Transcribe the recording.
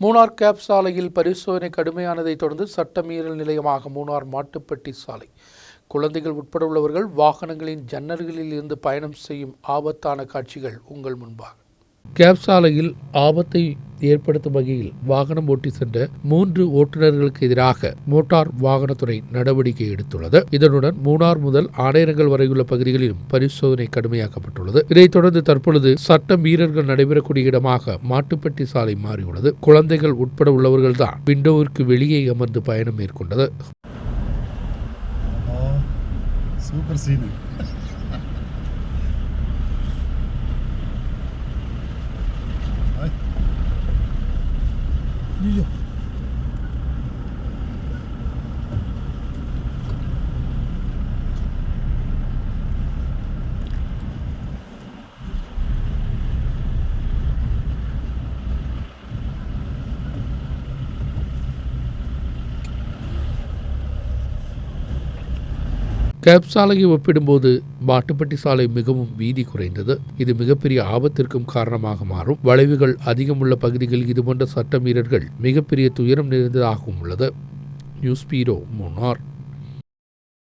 Munnar gap சாலையில் பரிசோதனை கடுமையானதை தொடர்ந்து சட்டமீறல் நிலையமாக மூணார் மாட்டுப்பட்டி சாலை. குழந்தைகள் உட்பட உள்ளவர்கள் வாகனங்களின் ஜன்னல்களில் இருந்து பயணம் செய்யும் ஆபத்தான காட்சிகள் உங்கள் முன்பாக. கேப் சாலையில் ஆபத்தை ஏற்படுத்தும் வகையில் வாகனம் ஓட்டி சென்ற மூன்று ஓட்டுநர்களுக்கு எதிராக மோட்டார் வாகனத்துறை நடவடிக்கை எடுத்துள்ளது. இதனுடன் மூணார் முதல் ஆணையரங்கள் வரையுள்ள பகுதிகளிலும் பரிசோதனை கடுமையாக்கப்பட்டுள்ளது. இதைத் தொடர்ந்து தற்பொழுது சட்ட மீறல்கள் நடைபெறக்கூடிய இடமாக மாட்டுப்பட்டி சாலை மாறியுள்ளது. குழந்தைகள் உட்பட உள்ளவர்கள்தான் விண்டோவிற்கு வெளியே அமர்ந்து பயணம் மேற்கொண்டது. சூப்பர் சீனு. güzel. கேப் சாலையை ஒப்பிடும்போது மாட்டுப்பட்டி சாலை மிகவும் வீதி குறைந்தது. இது மிகப்பெரிய ஆபத்திற்கும் காரணமாக மாறும். வளைவுகள் அதிகம் உள்ள பகுதிகளில் இதுபோன்ற சட்ட மீறல்கள் மிகப்பெரிய துயரம் நிறைந்ததாகவும் உள்ளது. News bureau Munnar.